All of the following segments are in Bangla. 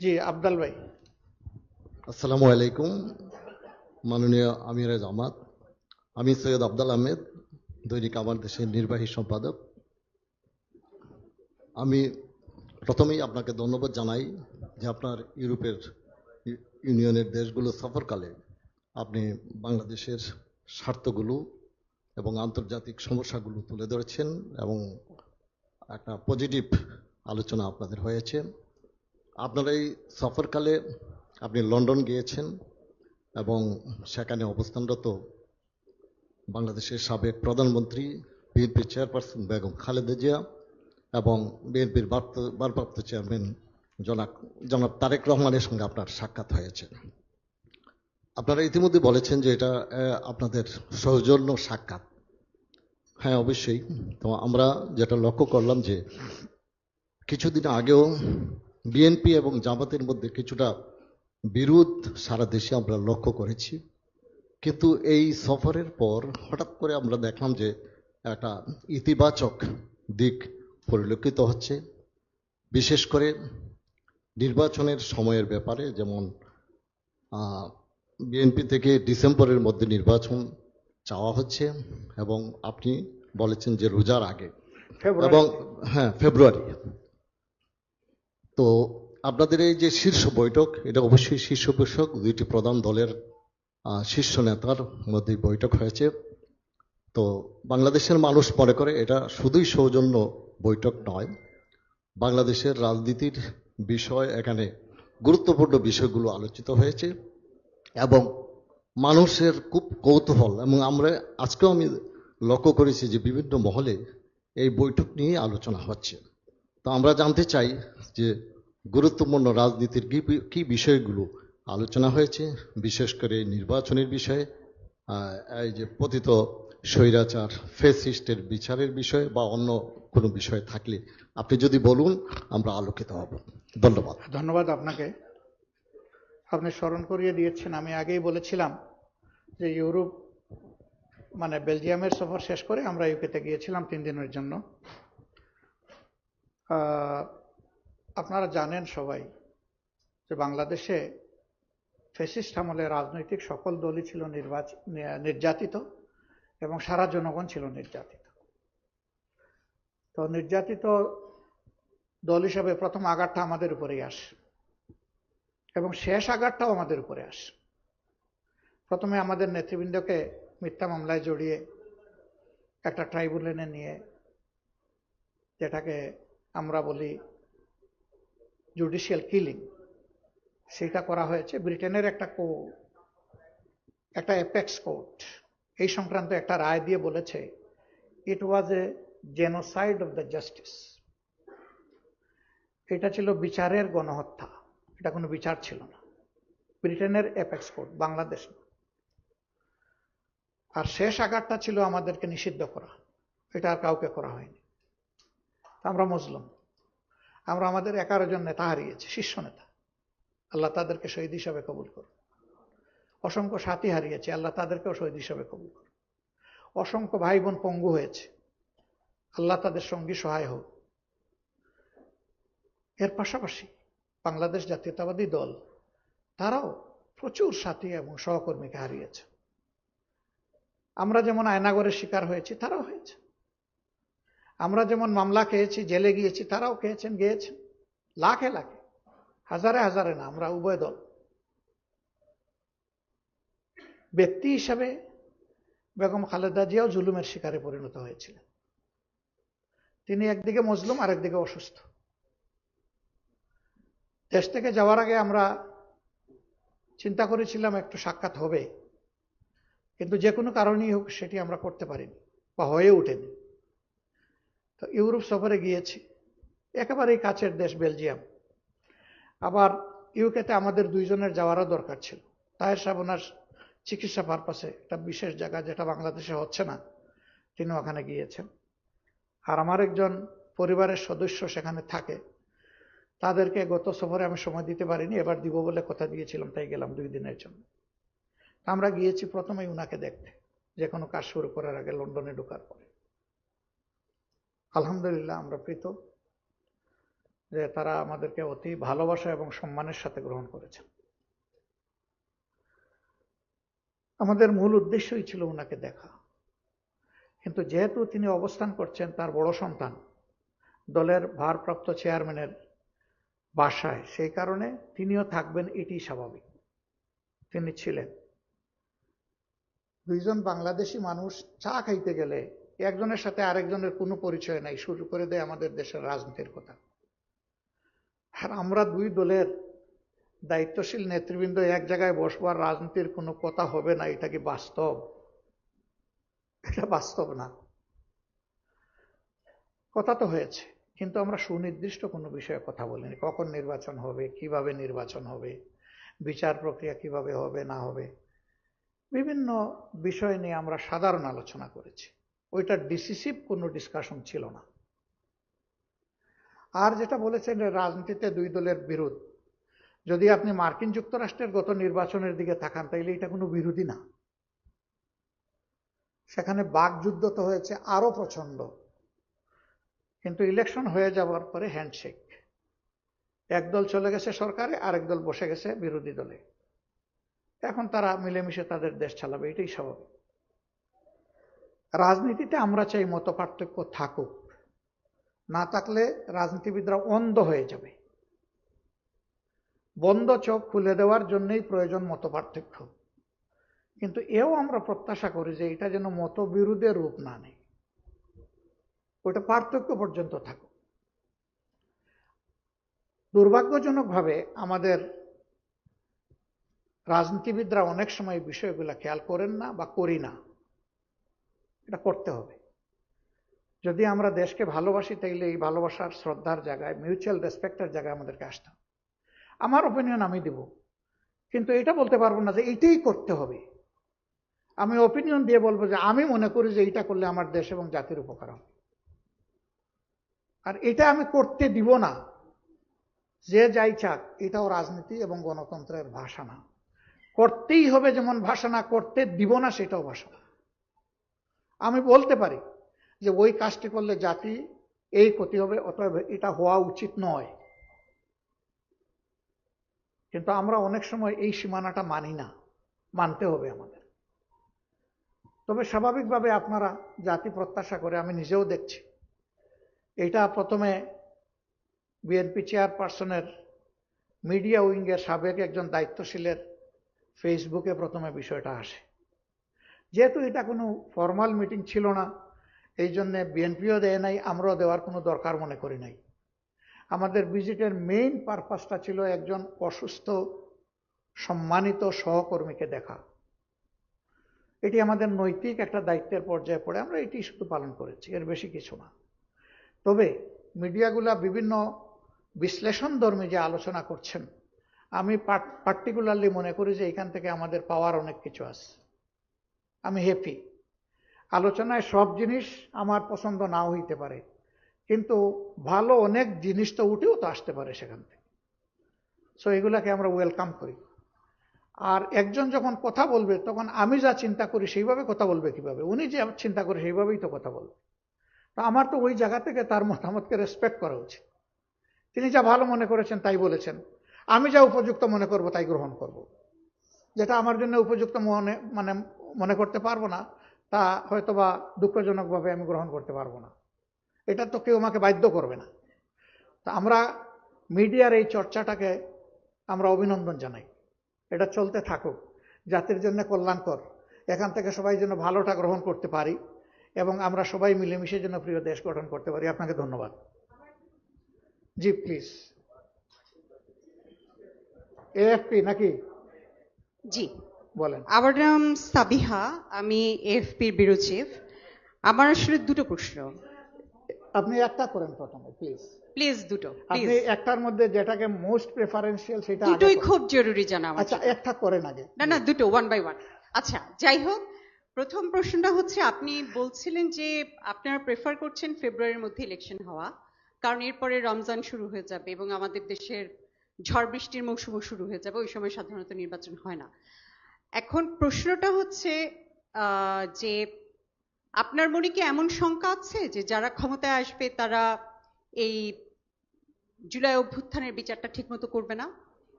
জি, আবদাল ভাই। আসসালামু আলাইকুম, মাননীয় আমির জামাত। আমি সৈয়দ আবদাল আহমেদ, দৈনিক আমার দেশের নির্বাহী সম্পাদক। আমি প্রথমেই আপনাকে ধন্যবাদ জানাই যে আপনার ইউরোপের ইউনিয়নের দেশগুলো সফরকালে আপনি বাংলাদেশের স্বার্থগুলো এবং আন্তর্জাতিক সমস্যাগুলো তুলে ধরেছেন এবং একটা পজিটিভ আলোচনা আপনাদের হয়েছে। আপনার এই সফরকালে আপনি লন্ডন গিয়েছেন এবং সেখানে অবস্থানরত বাংলাদেশের সাবেক প্রধানমন্ত্রী, বিএনপি চেয়ারপারসন বেগম খালেদা জিয়া এবং বিএনপির ভারপ্রাপ্ত- চেয়ারম্যান জনাক জনাব তারেক রহমানের সঙ্গে আপনার সাক্ষাৎ হয়েছে। আপনারা ইতিমধ্যে বলেছেন যে এটা আপনাদের সৌজন্য সাক্ষাৎ। হ্যাঁ অবশ্যই। তো আমরা যেটা লক্ষ্য করলাম যে কিছুদিন আগেও বিএনপি এবং জামাতের মধ্যে কিছুটা বিরোধ সারা দেশে আমরা লক্ষ্য করেছি। কিন্তু এই সফরের পর হঠাৎ করে আমরা দেখলাম যে একটা ইতিবাচক দিক পরিলক্ষিত হচ্ছে। বিশেষ করে নির্বাচনের সময়ের ব্যাপারে যেমন বিএনপি থেকে ডিসেম্বরের মধ্যে নির্বাচন চাওয়া হচ্ছে এবং আপনি বলেছেন যে রোজার আগে এবং হ্যাঁ ফেব্রুয়ারি। তো আপনাদের এই যে শীর্ষ বৈঠক, এটা অবশ্যই শীর্ষ বৈঠক, দুইটি প্রধান দলের শীর্ষ নেতার মধ্যে বৈঠক হয়েছে। তো বাংলাদেশের মানুষ মনে করে এটা শুধুই সৌজন্য বৈঠক নয়, বাংলাদেশের রাজনীতির বিষয় এখানে গুরুত্বপূর্ণ বিষয়গুলো আলোচিত হয়েছে এবং মানুষের খুব কৌতূহল এবং আমরা আজকেও আমি লক্ষ্য করেছি যে বিভিন্ন মহলে এই বৈঠক নিয়ে আলোচনা হচ্ছে। তো আমরা জানতে চাই যে গুরুত্বপূর্ণ রাজনীতির কি কি বিষয়গুলো আলোচনা হয়েছে, বিশেষ করে নির্বাচনের বিষয়ে এই যে পতিত স্বৈরাচার ফেসিস্টের বিচারের বিষয়ে বা অন্য কোনো বিষয় থাকলে আপনি যদি বলুন, আমরা আলোকিত হব। ধন্যবাদ। ধন্যবাদ আপনাকে। আপনি স্মরণ করিয়ে দিয়েছেন, আমি আগেই বলেছিলাম যে ইউরোপ মানে বেলজিয়ামের সফর শেষ করে আমরা ইউকেতে গিয়েছিলাম তিন দিনের জন্য। আপনারা জানেন সবাই যে বাংলাদেশে ফেসিস্ট আমলে রাজনৈতিক সকল দলই ছিল নির্বাচন নির্যাতিত এবং সারা জনগণ ছিল নির্যাতিত। তো নির্যাতিত দল হিসাবে প্রথম আঘাতটা আমাদের উপরেই আসে এবং শেষ আঘাতটাও আমাদের উপরে আসে। প্রথমে আমাদের নেতৃবৃন্দকে মিথ্যা মামলায় জড়িয়ে একটা ট্রাইব্যুনালে নিয়ে যেটাকে আমরা বলি জুডিশিয়াল কিলিং সেটা করা হয়েছে ব্রিটেনের একটা কো একটা অ্যাপেক্স কোর্ট এই সংক্রান্ত একটা রায় দিয়ে বলেছে it was a genocide of the justice এটা ছিল বিচারের গণহত্যা, এটা কোনো বিচার ছিল না। ব্রিটেনের অ্যাপেক্স কোর্ট বাংলাদেশ আর শেষ আঘাতটা ছিল আমাদেরকে নিষিদ্ধ করা। এটা আর কাউকে করা হয়নি। আমরা মুসলিম আমরা আমাদের এগারো জন নেতা হারিয়েছি, শীর্ষ নেতা। আল্লাহ তাদেরকে শহীদ হিসাবে কবুল করুন। অসংখ্য সাথী হারিয়েছে, আল্লাহ তাদেরকেও শহীদ হিসাবে কবুল করুন। অসংখ্য ভাই বোন পঙ্গু হয়েছে, আল্লাহ তাদের সঙ্গী সহায় হোক। এর পাশাপাশি বাংলাদেশ জাতীয়তাবাদী দল, তারাও প্রচুর সাথী এবং সহকর্মীকে হারিয়েছে। আমরা যেমন আয়নাগরের শিকার হয়েছি, তারাও হয়েছে। আমরা যেমন মামলা খেয়েছি, জেলে গিয়েছি, তারাও খেয়েছেন, গিয়েছেন। লাখে লাখে, হাজারে হাজারে না, আমরা উভয় দল। ব্যক্তি হিসাবে বেগম খালেদা জিয়াও জুলুমের শিকারে পরিণত হয়েছিলেন। তিনি একদিকে মজলুম আর একদিকে অসুস্থ। দেশ থেকে যাওয়ার আগে আমরা চিন্তা করেছিলাম, একটু সাক্ষাৎ হবে। কিন্তু যে কোনো কারণেই হোক, সেটি আমরা করতে পারিনি বা হয়ে ওঠেনি। তো ইউরোপ সফরে গিয়েছি। একেবারেই কাছের দেশ বেলজিয়াম। আবার ইউকেতে আমাদের দুইজনের যাওয়ারও দরকার ছিল। তাহের সাহেব ওনার চিকিৎসা পারপাসে একটা বিশেষ জায়গা যেটা বাংলাদেশে হচ্ছে না তিনি ওখানে গিয়েছেন। আর আমার একজন পরিবারের সদস্য সেখানে থাকে। তাদেরকে গত সফরে আমি সময় দিতে পারিনি, এবার দিব বলে কথা দিয়েছিলাম, তাই গেলাম দুই দিনের জন্য। আমরা গিয়েছি প্রথমেই উনাকে দেখতে যে কোনো কাজ শুরু করার আগে লন্ডনে ঢোকার পরে। আলহামদুলিল্লাহ, আমরা প্রীত যে তারা আমাদেরকে অতি ভালোবাসা এবং সম্মানের সাথে গ্রহণ করেছেন আমাদের মূল উদ্দেশ্যই ছিল ওনাকে দেখা। কিন্তু যেহেতু তিনি অবস্থান করছেন তার বড় সন্তান, দলের ভারপ্রাপ্ত চেয়ারম্যানের বাসায়, সেই কারণে তিনিও থাকবেন এটি স্বাভাবিক। তিনি ছিলেন। দুইজন বাংলাদেশি মানুষ চা খাইতে গেলে একজনের সাথে আরেকজনের কোনো পরিচয় নাই। শুরু করে দেয় আমাদের দেশের রাজনীতির কথা। আর আমরা দুই দলের দায়িত্বশীল নেতৃবৃন্দ এক জায়গায় বসবার রাজনীতির কোনো কথা হবে না, এটা কি বাস্তব? এটা বাস্তব না। কথা তো হয়েছে, কিন্তু আমরা সুনির্দিষ্ট কোনো বিষয়ে কথা বলিনি। কখন নির্বাচন হবে, কীভাবে নির্বাচন হবে, বিচার প্রক্রিয়া কীভাবে হবে, না হবে, বিভিন্ন বিষয় নিয়ে আমরা সাধারণ আলোচনা করেছি। ওইটা ডিসিসিভ কোনো ডিসকাশন ছিল না। আর যেটা বলেছেন রাজনীতিতে দুই দলের বিরোধ। যদি আপনি মার্কিন যুক্তরাষ্ট্রের গত নির্বাচনের দিকে তাকান তাইলে এটা কোনো বিরোধী না। সেখানে বাকযুদ্ধ তো হয়েছে আরও প্রচণ্ড কিন্তু ইলেকশন হয়ে যাওয়ার পরে হ্যান্ডশেক একদল চলে গেছে সরকারে, আরেক দল বসে গেছে বিরোধী দলে। এখন তারা মিলেমিশে তাদের দেশ চালাবে, এটাই স্বাভাবিক। রাজনীতিতে আমরা চাই মত পার্থক্য থাকুক। না থাকলে রাজনীতিবিদরা অন্ধ হয়ে যাবে। বন্ধ চোখ খুলে দেওয়ার জন্যই প্রয়োজন মত পার্থক্য কিন্তু এও আমরা প্রত্যাশা করি যে এটা যেন মতবিরোধের রূপ না নেয়। ওটা পার্থক্য পর্যন্ত থাকুক। দুর্ভাগ্যজনকভাবে আমাদের রাজনীতিবিদরা অনেক সময় বিষয়গুলো খেয়াল করেন না বা করি না। এটা করতে হবে। যদি আমরা দেশকে ভালোবাসি, তাইলে এই ভালোবাসার শ্রদ্ধার জায়গায় মিউচুয়াল রেসপেক্টের জায়গায় আমাদেরকে আসতে হবে। আমার ওপিনিয়ন আমি দিব। কিন্তু এটা বলতে পারব না যে এইটাই করতে হবে। আমি ওপিনিয়ন দিয়ে বলব যে আমি মনে করি যে এইটা করলে আমার দেশ এবং জাতির উপকার হবে। আর এটা আমি করতে দিব না। যে যাই চাক, এটাও রাজনীতি এবং গণতন্ত্রের ভাষা না। করতেই হবে যেমন ভাষা না, করতে দিব না সেটাও ভাষা না। আমি বলতে পারি যে ওই কাজটি করলে জাতি এই ক্ষতি হবে, অতএব এটা হওয়া উচিত নয়। কিন্তু আমরা অনেক সময় এই সীমানাটা মানি না, মানতে হবে আমাদের। তবে স্বাভাবিকভাবে আপনারা জাতি প্রত্যাশা করে, আমি নিজেও দেখছি। এটা প্রথমে বিএনপি চেয়ারপারসনের মিডিয়া উইংয়ের সাবেক একজন দায়িত্বশীলের ফেসবুকে প্রথমে বিষয়টা আসে। যেহেতু এটা কোনো ফর্মাল মিটিং ছিল না, এই জন্যে বিএনপিও দেয় নাই, আমরাও দেওয়ার কোনো দরকার মনে করি নাই। আমাদের ভিজিটের মেইন পারপাসটা ছিল একজন অসুস্থ, সম্মানিত সহকর্মীকে দেখা। এটি আমাদের নৈতিক একটা দায়িত্বের পর্যায়ে পড়ে, আমরা এটি শুধু পালন করেছি, এর বেশি কিছু না। তবে মিডিয়াগুলা বিভিন্ন বিশ্লেষণ ধর্মী যে আলোচনা করছেন, আমি পার্টিকুলারলি মনে করি যে এখান থেকে আমাদের পাওয়ার অনেক কিছু আছে। আমি হ্যাপি আলোচনায় সব জিনিস আমার পছন্দ নাও হইতে পারে, কিন্তু ভালো অনেক জিনিস তো উঠেও তো আসতে পারে সেখান থেকে। সো এগুলাকে আমরা ওয়েলকাম করি। আর একজন যখন কথা বলবে, তখন আমি যা চিন্তা করি সেইভাবে কথা বলবে কীভাবে? উনি যে চিন্তা করে সেইভাবেই তো কথা বলবে। তা আমার তো ওই জায়গা থেকে তার মতামতকে রেসপেক্ট করা উচিত। তিনি যা ভালো মনে করেছেন তাই বলেছেন। আমি যা উপযুক্ত মনে করব তাই গ্রহণ করব। যেটা আমার জন্য উপযুক্ত মনে মানে মনে করতে পারব না, তা হয়তো বা দুঃখজনকভাবে আমি গ্রহণ করতে পারব না। এটা তো কেউ আমাকে বাধ্য করবে না। তা আমরা মিডিয়ার এই চর্চাটাকে আমরা অভিনন্দন জানাই। এটা চলতে থাকুক, জাতির জন্য কল্যাণকর, এখান থেকে সবাই যেন ভালোটা গ্রহণ করতে পারি এবং আমরা সবাই মিলেমিশে যেন প্রিয় দেশ গঠন করতে পারি। আপনাকে ধন্যবাদ। জি প্লিজ এএফপি নাকি? জি। বলেন। আমার নাম সাবিহা আমি এফপির ব্যুরো চিফ আমার আসলে দুটো প্রশ্ন। আপনি একটা করেন প্রথমে প্লিজ প্লিজ দুটো আপনি একটার মধ্যে যেটাকে মোস্ট প্রেফারেন্সিয়াল সেটা দুটোই খুব জরুরি জানা আমার আচ্ছা একটা করেন আগে। না না দুটো ওয়ান বাই ওয়ান আচ্ছা যাই হোক প্রথম প্রশ্নটা হচ্ছে আপনি বলছিলেন যে আপনারা প্রেফার করছেন ফেব্রুয়ারির মধ্যে ইলেকশন হওয়া কারণ এরপরে রমজান শুরু হয়ে যাবে এবং আমাদের দেশের ঝড় বৃষ্টির মৌসুমও শুরু হয়ে যাবে ওই সময় সাধারণত নির্বাচন হয় না। এখন প্রশ্নটা হচ্ছে যে আপনার মনে কি এমন শঙ্কা আছে যে যারা ক্ষমতায় আসবে তারা এই জুলাই অভ্যুত্থানের বিচারটা ঠিকমতো করবে না?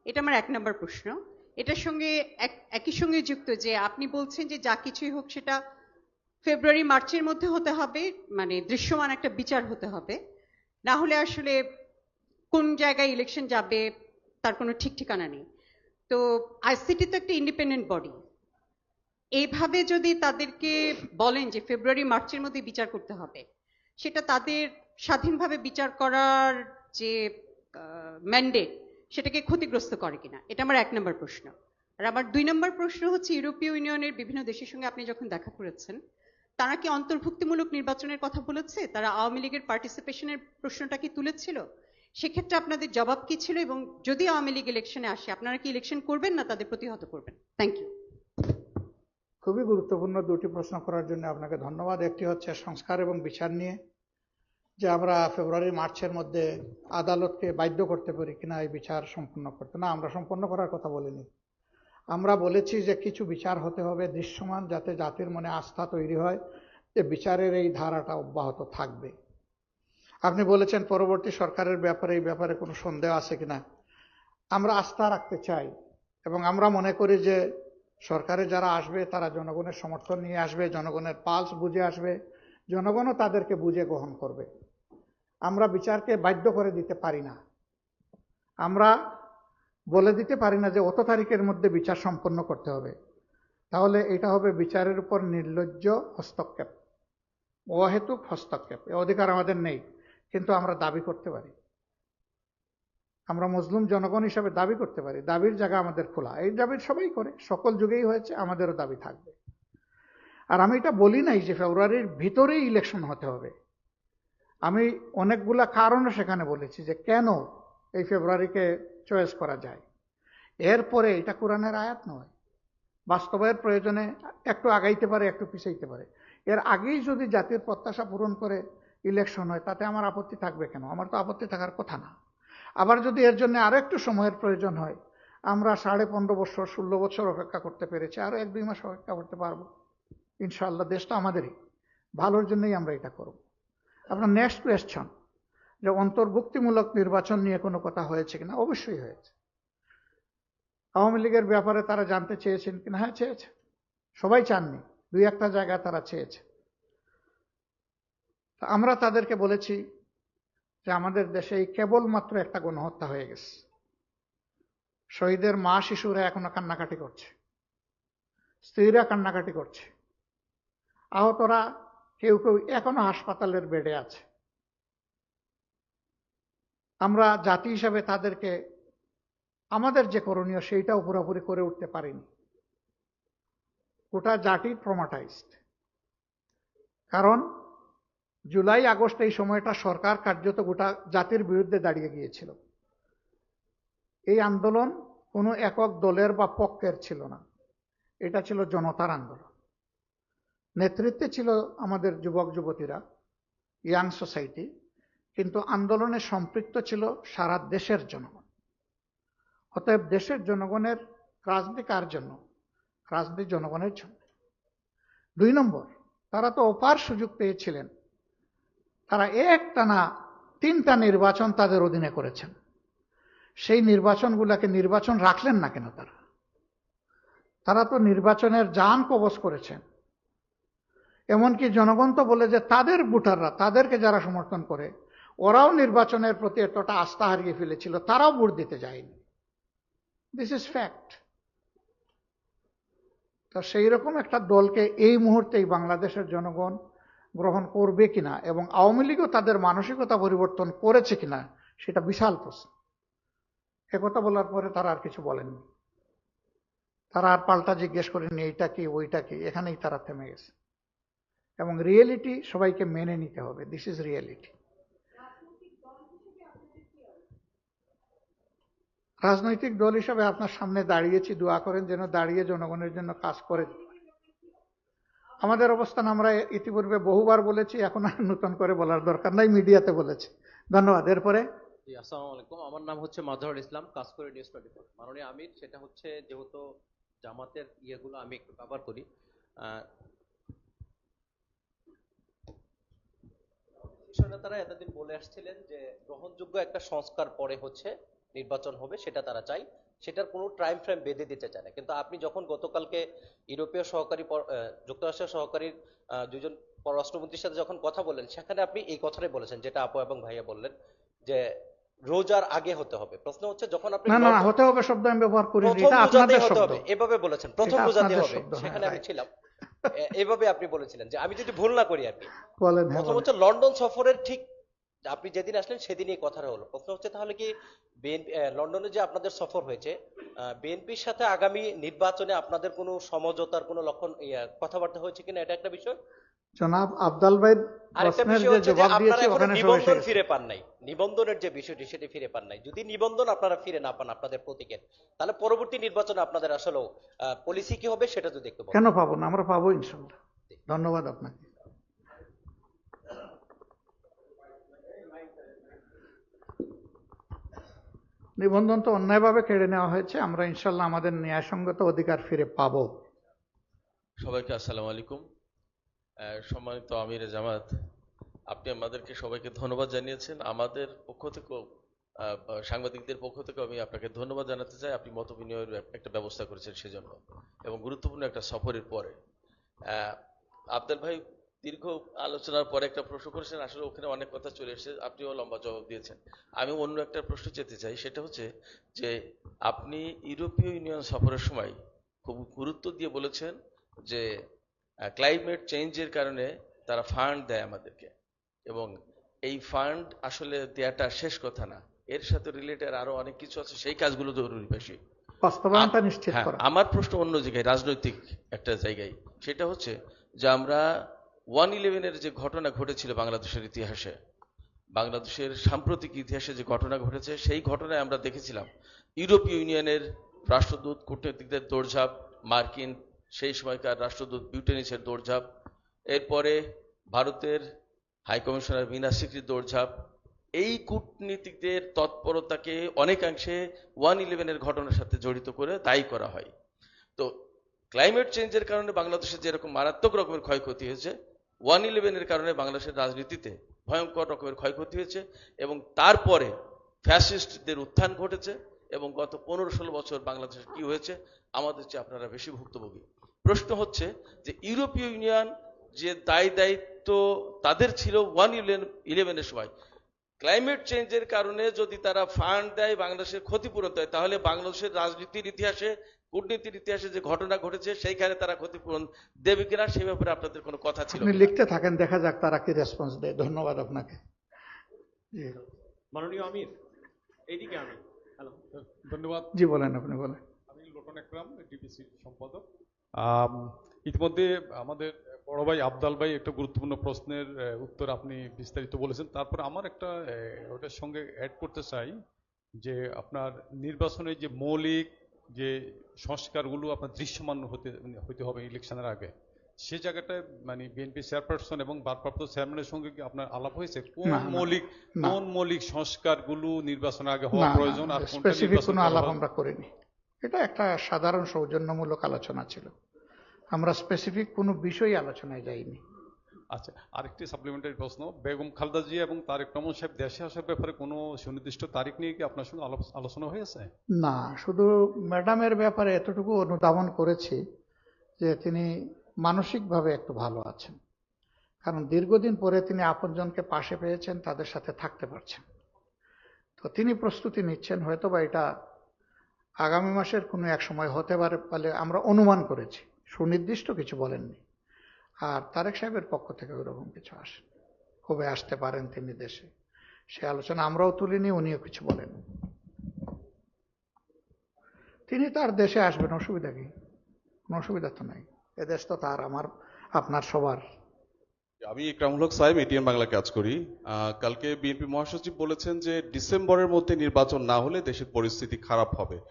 এটা আমার এক নম্বর প্রশ্ন। এটার সঙ্গে এক- একই সঙ্গে যুক্ত যে আপনি বলছেন যে যা কিছুই হোক সেটা ফেব্রুয়ারি, মার্চের মধ্যে হতে হবে মানে দৃশ্যমান একটা বিচার হতে হবে। না হলে আসলে কোন জায়গায় ইলেকশন যাবে তার কোনো ঠিক ঠিকানা নেই। তো আইসিটি তো একটা ইন্ডিপেন্ডেন্ট বডি এইভাবে যদি তাদেরকে বলেন যে ফেব্রুয়ারি মার্চের মধ্যে বিচার করতে হবে, সেটা তাদের স্বাধীনভাবে বিচার করার যে ম্যান্ডেট সেটাকে ক্ষতিগ্রস্ত করে কিনা? এটা আমার এক নম্বর প্রশ্ন। আর আমার দুই নম্বর প্রশ্ন হচ্ছে ইউরোপীয় ইউনিয়নের বিভিন্ন দেশের সঙ্গে আপনি যখন দেখা করেছেন, তারা কি অন্তর্ভুক্তিমূলক নির্বাচনের কথা বলেছে? তারা আওয়ামী লীগের পার্টিসিপেশনের প্রশ্নটা কি তুলেছিল? সেক্ষেত্রে আপনাদের জবাব কি ছিল এবং যদি আওয়ামী লীগ ইলেকশনে আসে, আপনারা কি ইলেকশন করবেন না তাদের প্রতিহত করবেন? থ্যাংক ইউ খুবই গুরুত্বপূর্ণ দুটি প্রশ্ন করার জন্য আপনাকে ধন্যবাদ। একটি হচ্ছে সংস্কার এবং বিচার নিয়ে, যে আমরা ফেব্রুয়ারি, মার্চের মধ্যে আদালতকে বাধ্য করতে পারি কিনা এই বিচার সম্পন্ন করতে। না, আমরা সম্পন্ন করার কথা বলিনি। আমরা বলেছি যে কিছু বিচার হতে হবে দৃশ্যমান যাতে জাতির মনে আস্থা তৈরি হয়, যে বিচারের এই ধারাটা অব্যাহত থাকবে। আপনি বলেছেন পরবর্তী সরকারের ব্যাপারে, এই ব্যাপারে কোনো সন্দেহ আছে কিনা? আমরা আস্থা রাখতে চাই এবং আমরা মনে করি যে সরকারে যারা আসবে, তারা জনগণের সমর্থন নিয়ে আসবে, জনগণের পালস বুঝে আসবে, জনগণও তাদেরকে বুঝে গ্রহণ করবে। আমরা বিচারকে বাধ্য করে দিতে পারি না। আমরা বলে দিতে পারি না যে অত তারিখের মধ্যে বিচার সম্পন্ন করতে হবে। তাহলে এটা হবে বিচারের উপর নির্লজ্জ হস্তক্ষেপ, অহেতুক হস্তক্ষেপ, এ অধিকার আমাদের নেই। কিন্তু আমরা দাবি করতে পারি। আমরা মজলুম জনগণ হিসাবে দাবি করতে পারি, দাবির জায়গা আমাদের খোলা। এই দাবি সবাই করে, সকল যুগেই হয়েছে, আমাদেরও দাবি থাকবে। আর আমি এটা বলি নাই যে ফেব্রুয়ারির ভিতরেই ইলেকশন হতে হবে। আমি অনেকগুলা কারণও সেখানে বলেছি যে কেন এই ফেব্রুয়ারিকে চয়েস করা যায়। এরপরে এটা কোরআনের আয়াত নয়। বাস্তবায়ের প্রয়োজনে একটু আগাইতে পারে, একটু পিছাইতে পারে। এর আগেই যদি জাতির প্রত্যাশা পূরণ করে ইলেকশন হয়, তাতে আমার আপত্তি থাকবে কেন? আমার তো আপত্তি থাকার কথা না। আবার যদি এর জন্য আরও একটু সময়ের প্রয়োজন হয়, আমরা সাড়ে পনেরো বছর, ষোলো বছর অপেক্ষা করতে পেরেছি আরও এক দুই মাস অপেক্ষা করতে পারব। ইনশাআল্লাহ দেশটা আমাদেরই। ভালোর জন্যই আমরা এটা করব। আপনার নেক্সট কোয়েশ্চন যে অন্তর্ভুক্তিমূলক নির্বাচন নিয়ে কোনো কথা হয়েছে কিনা? অবশ্যই হয়েছে। আওয়ামী লীগের ব্যাপারে তারা জানতে চেয়েছেন কিনা? হ্যাঁ চেয়েছে। সবাই চাননি। দুই একটা জায়গায় তারা চেয়েছে। আমরা তাদেরকে বলেছি যে আমাদের দেশে এই কেবলমাত্র একটা গণহত্যা হয়ে গেছে। শহীদের মা শিশুরা এখনও কান্নাকাটি করছে। স্ত্রীরা কান্নাকাটি করছে। আহতরা কেউ কেউ এখনও হাসপাতালের বেডে আছে। আমরা জাতি হিসাবে তাদেরকে, আমাদের যে করণীয় সেইটাও পুরোপুরি করে উঠতে পারিনি। গোটা জাতি ট্রমাটাইজড কারণ জুলাই, আগস্ট এই সময়টা সরকার কার্যত গোটা জাতির বিরুদ্ধে দাঁড়িয়ে গিয়েছিল। এই আন্দোলন কোনো একক দলের বা পক্ষের ছিল না। এটা ছিল জনতার আন্দোলন। নেতৃত্বে ছিল আমাদের যুবক, যুবতীরা, ইয়াং সোসাইটি, কিন্তু আন্দোলনে সম্পৃক্ত ছিল সারা দেশের জনগণ। অতএব দেশের জনগণের রাজনীতি কার জন্য? রাজনীতি জনগণের জন্য। দুই নম্বর, তারা তো অপার সুযোগ পেয়েছিলেন। তারা একটানা, তিনটা নির্বাচন তাদের অধীনে করেছেন। সেই নির্বাচনগুলোকে নির্বাচন রাখলেন না কেন তারা? তারা তো নির্বাচনের যান কবচ করেছেন। এমনকি জনগণ তো বলে যে তাদের ভোটাররা, তাদেরকে যারা সমর্থন করে, ওরাও নির্বাচনের প্রতি এতটা আস্থা হারিয়ে ফেলেছিল, তারাও ভোট দিতে যায়নি। দিস ইজ ফ্যাক্ট তো সেই রকম একটা দলকে এই মুহূর্তেই বাংলাদেশের জনগণ গ্রহণ করবে কিনা এবং আওয়ামী লীগও তাদের মানসিকতা পরিবর্তন করেছে কিনা, সেটা বিশাল প্রশ্ন। একথা বলার পরে তারা আর কিছু বলেননি। তারা আর পাল্টা জিজ্ঞেস করেনি এইটা কি, ওইটা কি? এখানেই তারা থেমে গেছে। এবং রিয়েলিটি সবাইকে মেনে নিতে হবে। দিস ইজ রিয়েলিটি রাজনৈতিক দল হিসাবে আপনার সামনে দাঁড়িয়েছি, দোয়া করেন যেন দাঁড়িয়ে জনগণের জন্য কাজ করে। আমাদের অবস্থান আমরা ইতিপূর্বে বহুবার বলেছি, এখন আর নতুন করে বলার দরকার নাই, মিডিয়াতে বলেছি। ধন্যবাদ। এরপরে? আসসালামু আলাইকুম। আমার নাম হচ্ছে মাজহারুল ইসলাম কাজ করে নিউজ টোয়েন্টি ফোর। মাননীয় আমির, সেটা হচ্ছে যেহেতু জামাতের ইয়েগুলো আমি একটু কভার করি নেতারা এতদিন বলে আসছিলেন যে গ্রহণযোগ্য একটা সংস্কার পরে হচ্ছে নির্বাচন হবে, সেটা তারা চাই সেটার কোনো টাইম ফ্রেম বেঁধে দিতে চায় না। কিন্তু আপনি যখন গতকালকে ইউরোপীয় সহকারী যুক্তরাষ্ট্রের সহকারী দুজন পররাষ্ট্রমন্ত্রীর সাথে যখন কথা বললেন সেখানে আপনি এই কথাটাই বলেছেন যেটা আপু এবং ভাইয়া বললেন যে রোজার আগে হতে হবে। প্রশ্ন হচ্ছে যখন আপনি না না হতে হবে শব্দ আমি ব্যবহার প্রথম এটা আপনাদের শব্দ। এভাবে বলেছেন। প্রথম এটা রোজাতে হবে হ্যাঁ, সেখানে আমি ছিলাম। এভাবে আপনি বলেছিলেন যে আমি যদি ভুল না করি আর কি। বলেন হ্যাঁ প্রথম হচ্ছে লন্ডন সফরের ঠিক আপনি যেদিন আসলেন সেদিনই কথাটা হলো। প্রশ্ন হচ্ছে তাহলে কি বিএনপি লন্ডনে যে আপনাদের সফর হয়েছে বিএনপির সাথে আগামী নির্বাচনে আপনাদের কোনো সমঝোতার কোনো লক্ষণ কথাবার্তা হয়েছে কিনা? এটা একটা বিষয়। জনাব আবদাল ভাই আরেকটা প্রশ্নের বিষয় যে হচ্ছে যে আপনারা এখনও নিবন্ধন ফিরে পান নাই। নিবন্ধনের যে বিষয়টি সেটি ফিরে পান নাই। যদি নিবন্ধন আপনারা ফিরে না পান আপনাদের প্রতীকের তাহলে পরবর্তী নির্বাচনে আপনাদের আসলে পলিসি কি হবে সেটা যদি একটু কেন পাবো না? আমরা পাবো ইনশাল্লাহ। ধন্যবাদ আপনাকে। নিবন্ধন তো অন্যায়ভাবে কেড়ে নেওয়া হয়েছে, আমরা ইনশাল্লাহ আমাদের ন্যায়সঙ্গত অধিকার ফিরে পাবো। সবাইকে আসসালামু আলাইকুম। সম্মানিত আমির জামাত, আপনি আমাদেরকে সবাইকে ধন্যবাদ জানিয়েছেন। আমাদের পক্ষ থেকেও সাংবাদিকদের পক্ষ থেকে আমি আপনাকে ধন্যবাদ জানাতে চাই। আপনি মত বিনিময়ের একটা ব্যবস্থা করেছেন সেজন্য এবং গুরুত্বপূর্ণ একটা সফরের পরে। আবদাল ভাই দীর্ঘ আলোচনার পরে একটা প্রশ্ন করেছেন আসলে ওখানে অনেক কথা চলে এসেছে আপনিও লম্বা জবাব দিয়েছেন। আমি অন্য একটা প্রশ্ন যেতে চাই সেটা হচ্ছে যে আপনি ইউরোপীয় ইউনিয়ন সফরের সময় খুব গুরুত্ব দিয়ে বলেছেন যে ক্লাইমেট চেঞ্জের কারণে তারা ফান্ড দেয় আমাদেরকে। এবং এই ফান্ড আসলে দেয়াটা শেষ কথা না। এর সাথে রিলেটেড আরও অনেক কিছু আছে সেই কাজগুলো জরুরি বেশি। বাস্তবায়নটা নিশ্চিত হ্যাঁ, করা। আমার প্রশ্ন অন্য জায়গায় রাজনৈতিক একটা জায়গায়। সেটা হচ্ছে যে আমরা ওয়ান ইলেভেনের যে ঘটনা ঘটেছিল বাংলাদেশের ইতিহাসে, বাংলাদেশের সাম্প্রতিক ইতিহাসে যে ঘটনা ঘটেছে, সেই ঘটনায় আমরা দেখেছিলাম ইউরোপীয় ইউনিয়নের রাষ্ট্রদূত, কূটনীতিকদের দৌড়ঝাঁপ, মার্কিন, সেই সময়কার রাষ্ট্রদূত বিউটেনিসের দৌড়ঝাঁপ, এরপরে ভারতের হাইকমিশনার মিনা সিকরির দৌড়ঝাঁপ, এই কূটনীতিকদের তৎপরতাকে অনেকাংশে ওয়ান ইলেভেনের ঘটনার সাথে জড়িত করে দায়ী করা হয়। তো, ক্লাইমেট চেঞ্জের কারণে বাংলাদেশে যেরকম মারাত্মক রকমের ক্ষয়ক্ষতি হয়েছে ওয়ান ইলেভেনের কারণে বাংলাদেশের রাজনীতিতে ভয়ঙ্কর রকমের ক্ষয়ক্ষতি হয়েছে এবং তারপরে ফ্যাসিস্টদের উত্থান ঘটেছে এবং গত পনেরো ষোলো বছর বাংলাদেশে কি হয়েছে, আমাদের চেয়ে আপনারা বেশি ভুক্তভোগী। প্রশ্ন হচ্ছে যে ইউরোপীয় ইউনিয়ন যে দায় দায়িত্ব তাদের ছিল ওয়ান ইলেভেনের সময়। ক্লাইমেট চেঞ্জের কারণে যদি তারা ফান্ড দেয় বাংলাদেশের ক্ষতিপূরণ দেয়, তাহলে বাংলাদেশের রাজনীতির ইতিহাসে কূটনীতির ইতিহাসে যে ঘটনা ঘটেছে সেইখানে তারা ক্ষতিপূরণ দেবে কিনা সেই ব্যাপারে আপনাদের কোনো কথা ছিল আপনি লিখতে থাকেন দেখা যাক তারা কি রেসপন্স দেয়। ধন্যবাদ আপনাকে। মাননীয় আমির এইদিকে আমি। হ্যালো ধন্যবাদ। জি বলেন আপনি বলেন। আমি লোটন একরাম ডিপিসি সম্পাদক। ইতিমধ্যে আমাদের বড় ভাই আবদাল ভাই একটা গুরুত্বপূর্ণ প্রশ্নের উত্তর আপনি বিস্তারিত বলেছেন। তারপর আমার একটা ওটার সঙ্গে অ্যাড করতে চাই যে আপনার নির্বাচনে যে মৌলিক যে সংস্কারগুলো আপনার দৃশ্যমান হতে হতে হবে ইলেকশনের আগে সে জায়গাটায় মানে বিএনপি চেয়ারপারসন এবং ভারপ্রাপ্ত চেয়ারম্যানের সঙ্গে কি আপনার আলাপ হয়েছে? কোন মৌলিক কোন মৌলিক সংস্কারগুলো নির্বাচনের আগে হওয়া প্রয়োজন? আর স্পেসিফিক কোনো আলাপ? আমরা করিনি। এটা একটা সাধারণ সৌজন্যমূলক আলোচনা ছিল। আমরা স্পেসিফিক কোনো বিষয় আলোচনায় যাইনি। আচ্ছা আরেকটি সাপ্লিমেন্টারি প্রশ্ন। বেগম খালদা জিয়া এবং তারেক রহমান সাহেব দেশে আসার ব্যাপারে কোনো সুনির্দিষ্ট তারিখ নিয়ে কি আপনার সঙ্গে আলোচনা হয়েছে? না, শুধু ম্যাডামের ব্যাপারে এতটুকু অনুধাবন করেছি যে তিনি মানসিকভাবে একটু ভালো আছেন। কারণ দীর্ঘদিন পরে তিনি আপনজনকে পাশে পেয়েছেন, তাদের সাথে থাকতে পারছেন। তো তিনি প্রস্তুতি নিচ্ছেন হয়তো বা এটা আগামী মাসের কোনো এক সময় হতে পারে বলে আমরা অনুমান করেছি। সুনির্দিষ্ট কিছু বলেননি। আর তারেক সাহেবের পক্ষ থেকে ওরকম কিছু আসে কবে আসতে পারেন তিনি দেশে। সে আলোচনা আমরাও তুলিনি, উনিও কিছু বলেন। তিনি তার দেশে আসবেন, অসুবিধা কি? কোনো অসুবিধা তো নাই। এ দেশ তো তার, আমার, আপনার সবার। আমি ইকরামুল হক সাহেব, এটিএন বাংলা কাজ করি। কালকে বিএনপি মহাসচিব বলেছেন যে ডিসেম্বরের মধ্যে নির্বাচন না হলে দেশের পরিস্থিতি খারাপ হবে।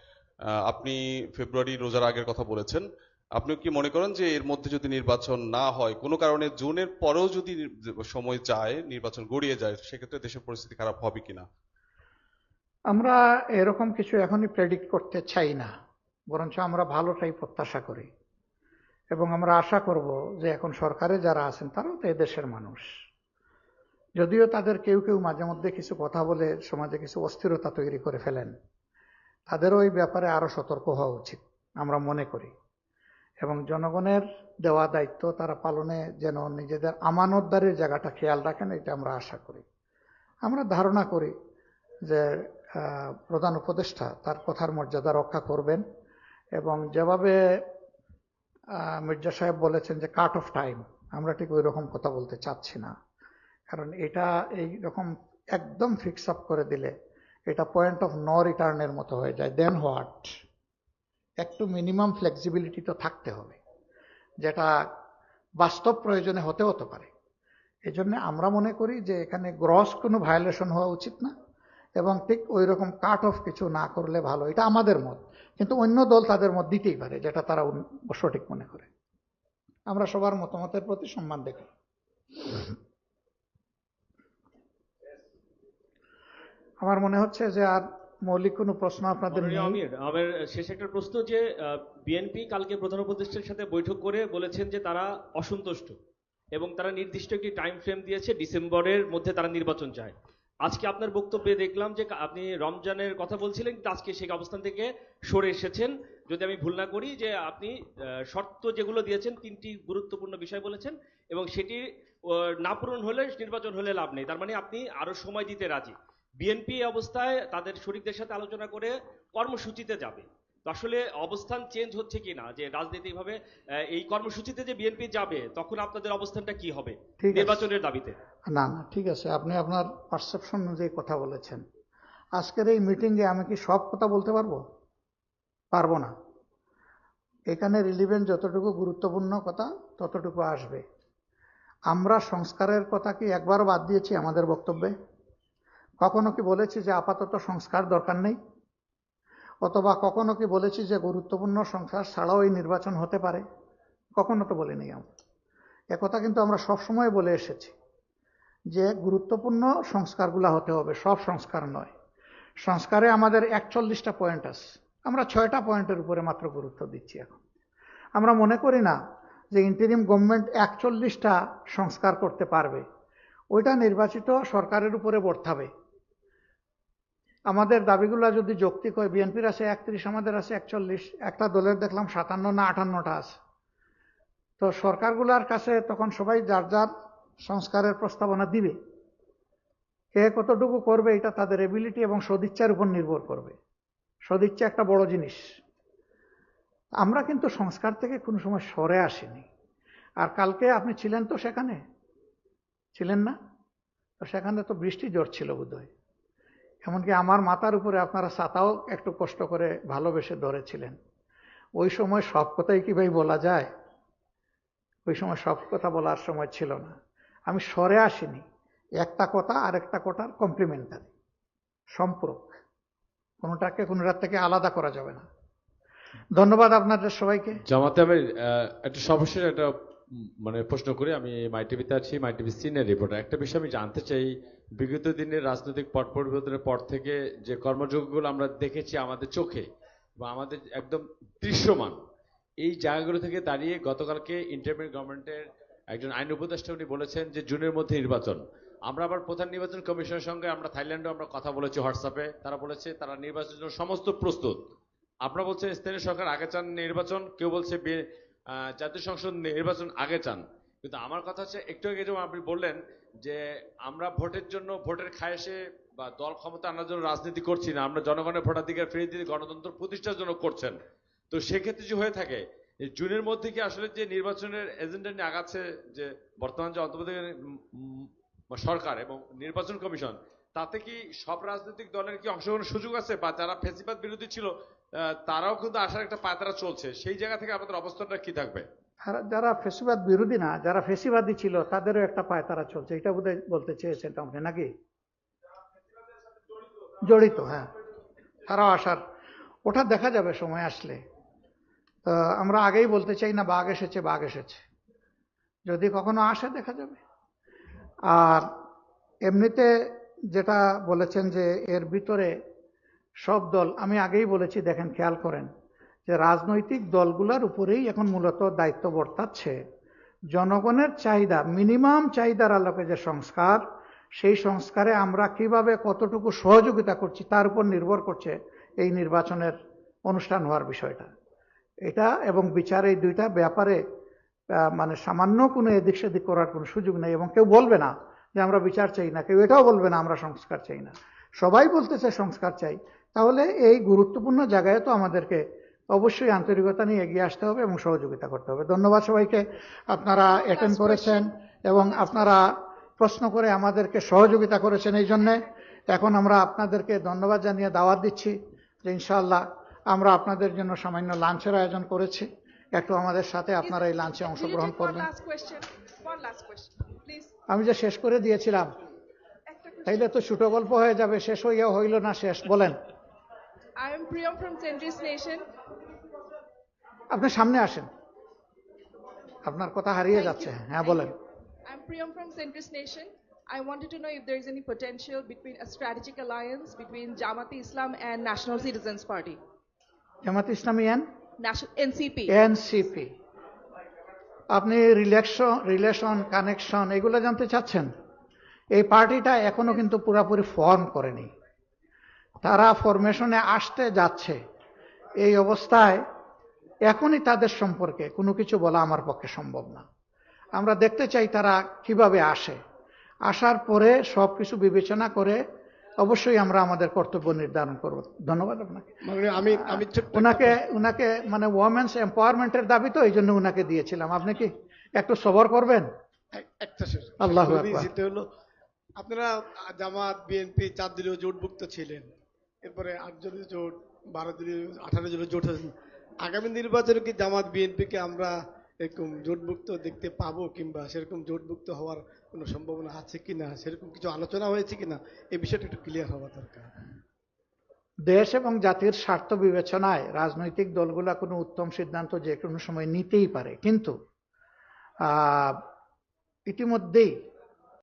আপনি ফেব্রুয়ারি রোজার আগের কথা বলেছেন। আপনি কি মনে করেন যে এর মধ্যে যদি নির্বাচন না হয়, কোনো কারণে জুনের পরেও যদি সময় যায়, নির্বাচন গড়িয়ে যায়, সেক্ষেত্রে দেশের পরিস্থিতি খারাপ হবে কিনা? আমরা এরকম কিছু এখনই প্রেডিক্ট করতে চাই না। বরঞ্চ আমরা ভালোটাই প্রত্যাশা করি। এবং আমরা আশা করব যে এখন সরকারে যারা আছেন, তারাও তো এদেশের মানুষ। যদিও তাদের কেউ কেউ মাঝে মধ্যে কিছু কথা বলে সমাজে কিছু অস্থিরতা তৈরি করে ফেলেন। তাদেরও এই ব্যাপারে আরও সতর্ক হওয়া উচিত, আমরা মনে করি। এবং জনগণের দেওয়া দায়িত্ব তারা পালনে যেন নিজেদের আমানতদারির জায়গাটা খেয়াল রাখেন, এটা আমরা আশা করি। আমরা ধারণা করি যে প্রধান উপদেষ্টা তার কথার মর্যাদা রক্ষা করবেন এবং যেভাবে মির্জা সাহেব বলেছেন যে কাট অফ টাইম আমরা ঠিক ওই রকম কথা বলতে চাচ্ছি না। কারণ এটা এই রকম একদম ফিক্স আপ করে দিলে এটা পয়েন্ট অফ ন রিটার্নের মতো হয়ে যায় দেন হোয়াট একটু মিনিমাম ফ্লেক্সিবিলিটি তো থাকতে হবে, যেটা বাস্তব প্রয়োজনে হতে হতে পারে। এই জন্য আমরা মনে করি যে এখানে গ্রস কোনো ভায়োলেশন হওয়া উচিত না এবং ঠিক ওই রকম কাট অফ কিছু না করলে ভালো। এটা আমাদের মত, কিন্তু অন্য দল তাদের মত দিতেই পারে, যেটা তারা সঠিক মনে করে। আমরা সবার মতামতের প্রতি সম্মান দেখি আমার মনে হচ্ছে যে আর মৌলিক কোনো প্রশ্ন আপনাদের আমার শেষ একটা প্রশ্ন যে বিএনপি কালকে প্রধান উপদেষ্টার সাথে বৈঠক করে বলেছেন যে তারা অসন্তুষ্ট এবং তারা নির্দিষ্ট একটি টাইম ফ্রেম দিয়েছে ডিসেম্বরের মধ্যে তারা নির্বাচন চায়। আজকে আপনার বক্তব্যে দেখলাম যে আপনি রমজানের কথা বলছিলেন কিন্তু আজকে সেই অবস্থান থেকে সরে এসেছেন। যদি আমি ভুল না করি যে আপনি শর্ত যেগুলো দিয়েছেন তিনটি গুরুত্বপূর্ণ বিষয় বলেছেন এবং সেটি না পূরণ হলে নির্বাচন হলে লাভ নেই। তার মানে আপনি আরও সময় দিতে রাজি। বিএনপি অবস্থায় তাদের শরিকদের সাথে আলোচনা করে কর্মসূচিতে যাবে। আসলে অবস্থান চেঞ্জ হচ্ছে কি না যে রাজনৈতিকভাবে আহ, এই কর্মসূচিতে যে বিএনপি যাবে তখন আপনাদের অবস্থানটা কি হবে। নির্বাচনের দাবিতে? না না ঠিক আছে। আপনি আপনার পারসেপশন অনুযায়ী কথা বলেছেন। আজকের এই মিটিংয়ে আমি কি সব কথা বলতে পারব? পারব না। এখানে রিলিভেন্ট যতটুকু গুরুত্বপূর্ণ কথা ততটুকু আসবে। আমরা সংস্কারের কথা কি একবার বাদ দিয়েছি আমাদের বক্তব্যে? কখনো কি বলেছি যে আপাতত সংস্কার দরকার নেই? অথবা কখনো কি বলেছি যে গুরুত্বপূর্ণ সংস্কার ছাড়াও এই নির্বাচন হতে পারে? কখনো তো বলিনি আমরা একথা কিন্তু আমরা সবসময় বলে এসেছি যে গুরুত্বপূর্ণ সংস্কারগুলো হতে হবে, সব সংস্কার নয়। সংস্কারে আমাদের একচল্লিশটা পয়েন্ট আছে। আমরা ছয়টা পয়েন্টের উপরে মাত্র গুরুত্ব দিচ্ছি এখন। আমরা মনে করি না যে ইন্টারিম গভর্নমেন্ট একচল্লিশটা সংস্কার করতে পারবে। ওইটা নির্বাচিত সরকারের উপরে বর্তাবে। আমাদের দাবিগুলো যদি যৌক্তিক হয়, বিএনপির আছে একত্রিশ, আমাদের আছে একচল্লিশ। একটা দলের দেখলাম সাতান্ন না আটান্নটা আছে। তো সরকারগুলার কাছে তখন সবাই যার যার সংস্কারের প্রস্তাবনা দিবে। কে কতটুকু করবে, এটা তাদের এবিলিটি এবং সদিচ্ছার উপর নির্ভর করবে। সদিচ্ছা একটা বড় জিনিস। আমরা কিন্তু সংস্কার থেকে কোনো সময় সরে আসিনি। আর কালকে আপনি ছিলেন তো সেখানে? ছিলেন না? তো সেখানে তো বৃষ্টি জ্বর ছিল বোধহয়। এমনকি আমার মাথার উপরে আপনারা ছাতাও একটু কষ্ট করে ভালোবেসে ধরেছিলেন। ওই সময় সব কথাই কি ভাই বলা যায়? ওই সময় সব কথা বলার সময় ছিল না। আমি সরে আসিনি। একটা কথা আর একটা কথার কমপ্লিমেন্টারি, সম্পর্ক। কোনোটাকে কোনোটার থেকে আলাদা করা যাবে না। ধন্যবাদ আপনাদের সবাইকে। জামাতে আমি একটা সর্বশেষ একটা মানে প্রশ্ন করি। আমি মাই টিভিতে আছি মাই টিভি সিনিয়র রিপোর্টার একটা বিষয় আমি জানতে চাই বিগত দিনের রাজনৈতিক পট পরিবর্তনের পর থেকে যে কর্মযোগগুলো আমরা দেখেছি আমাদের চোখে বা আমাদের একদম দৃশ্যমান, এই জায়গাগুলো থেকে দাঁড়িয়ে গতকালকে ইন্টারমিডিয়েট গভর্নমেন্টের একজন আইন উপদেষ্টা উনি বলেছেন যে জুনের মধ্যে নির্বাচন। আমরা আবার প্রধান নির্বাচন কমিশনের সঙ্গে আমরা থাইল্যান্ডে আমরা কথা বলেছি হোয়াটসঅ্যাপে। তারা বলেছে তারা নির্বাচনের জন্য সমস্ত প্রস্তুত। আপনারা বলছেন স্থানীয় সরকার আগে চান নির্বাচন, কেউ বলছে জাতীয় সংসদ নির্বাচন আগে চান। কিন্তু আমার কথা হচ্ছে একটু আগে যেমন আপনি বললেন যে আমরা ভোটের জন্য ভোটের খায়েসে বা দল ক্ষমতা আনার জন্য রাজনীতি করছি না আমরা জনগণের ভোটাধিকার ফিরিয়ে দিয়ে গণতন্ত্র প্রতিষ্ঠার জন্য করছেন। তো সেক্ষেত্রে যে হয়ে থাকে জুনের মধ্যে কি আসলে যে নির্বাচনের এজেন্ডা নিয়ে আগাচ্ছে যে বর্তমান যে উম, সরকার এবং নির্বাচন কমিশন তাতে কি সব রাজনৈতিক দলের কি অংশগ্রহণের সুযোগ আছে? বা যারা ফেসিবাদ বিরোধী ছিল তারাও কিন্তু আসার একটা পায়তারা চলছে। সেই জায়গা থেকে আমাদের অবস্থানটা কি থাকবে? যারা ফেসিবাদ বিরোধী না, যারা ফেসিবাদী ছিল, তাদেরও একটা পায় তারা চলছে। এটা বোধহয় বলতে চেয়েছেন আপনি নাকি? জড়িত হ্যাঁ। তারাও আসার, ওটা দেখা যাবে, সময় আসলে। তো আমরা আগেই বলতে চাই না, বাঘ এসেছে বাঘ এসেছে। যদি কখনো আসে, দেখা যাবে। আর এমনিতে যেটা বলেছেন যে এর ভিতরে সব দল, আমি আগেই বলেছি, দেখেন, খেয়াল করেন যে রাজনৈতিক দলগুলোর উপরেই এখন মূলত দায়িত্ব বর্তাচ্ছে। জনগণের চাহিদা, মিনিমাম চাহিদার আলোকে যে সংস্কার, সেই সংস্কারে আমরা কীভাবে কতটুকু সহযোগিতা করছি তার উপর নির্ভর করছে এই নির্বাচনের অনুষ্ঠান হওয়ার বিষয়টা। এটা এবং বিচার এই দুইটা ব্যাপারে মানে সামান্য কোনো এদিক সেদিক করার কোনো সুযোগ নেই এবং কেউ বলবে না যে আমরা বিচার চাই না, কেউ এটাও বলবে না আমরা সংস্কার চাই না। সবাই বলতে চাই সংস্কার চাই। তাহলে এই গুরুত্বপূর্ণ জায়গায় তো আমাদেরকে অবশ্যই আন্তরিকতা নিয়ে এগিয়ে আসতে হবে এবং সহযোগিতা করতে হবে। ধন্যবাদ সবাইকে। আপনারা অ্যাটেন্ড করেছেন এবং আপনারা প্রশ্ন করে আমাদেরকে সহযোগিতা করেছেন এই জন্যে। এখন আমরা আপনাদেরকে ধন্যবাদ জানিয়ে দাওয়াত দিচ্ছি যে ইনশাআল্লাহ আমরা আপনাদের জন্য সামান্য লাঞ্চের আয়োজন করেছি। একটু আমাদের সাথে আপনারা এই লাঞ্চে অংশগ্রহণ করবেন. আমি যে শেষ করে দিয়েছিলাম তাইলে তো ছোট গল্প হয়ে যাবে শেষ হইয়া হইল না শেষ বলেন। I am Priyam from Centris Nation. আপনি সামনে আসেন আপনার কথা হারিয়ে যাচ্ছে হ্যাঁ বলেন I'm Priyam from Centris Nation. I wanted to know if there is any potential between a strategic alliance between Jamaat Islam and National Citizens Party, Jamaat Islami N National NCP. NCP আপনি রিলেকশন রিলেশন কানেকশন এগুলো জানতে চাচ্ছেন এই পার্টিটা এখনও কিন্তু পুরাপুরি ফর্ম করেনি তারা ফরমেশনে আসতে যাচ্ছে। এই অবস্থায় এখনই তাদের সম্পর্কে কোনো কিছু বলা আমার পক্ষে সম্ভব না। আমরা দেখতে চাই তারা কীভাবে আসে। আসার পরে সব কিছু বিবেচনা করে অবশ্যই আমরা আমাদের কর্তব্য নির্ধারণ করব। ধন্যবাদ আপনাকে। মানে আমি আমি ওনাকে ওনাকে মানে ওমেন্স এম্পাওয়ারমেন্টের দাবি তো এই জন্য ওনাকে দিয়েছিলাম। আপনি কি একটু সবর করবেন? আল্লাহু আপনারা জামাত বিএনপি চার দলীয় জোটভুক্ত ছিলেন। এরপরে আট দলীয় জোট, বারো দলীয় আঠারো দলীয় জোট হয়েছে আগামী নির্বাচনে কি জামাত বিএনপিকে আমরা এরকম জোটভুক্ত দেখতে পাবো কিংবা সেরকম জোটভুক্ত হওয়ার কোনো সম্ভাবনা আছে কিনা? সেরকম কিছু আলোচনা হয়েছে কিনা? এই বিষয়টা একটু ক্লিয়ার হওয়া দরকার। দেশ এবং জাতির স্বার্থ বিবেচনায় রাজনৈতিক দলগুলা কোনো উত্তম সিদ্ধান্ত যে কোনো সময় নিতেই পারে। কিন্তু ইতিমধ্যেই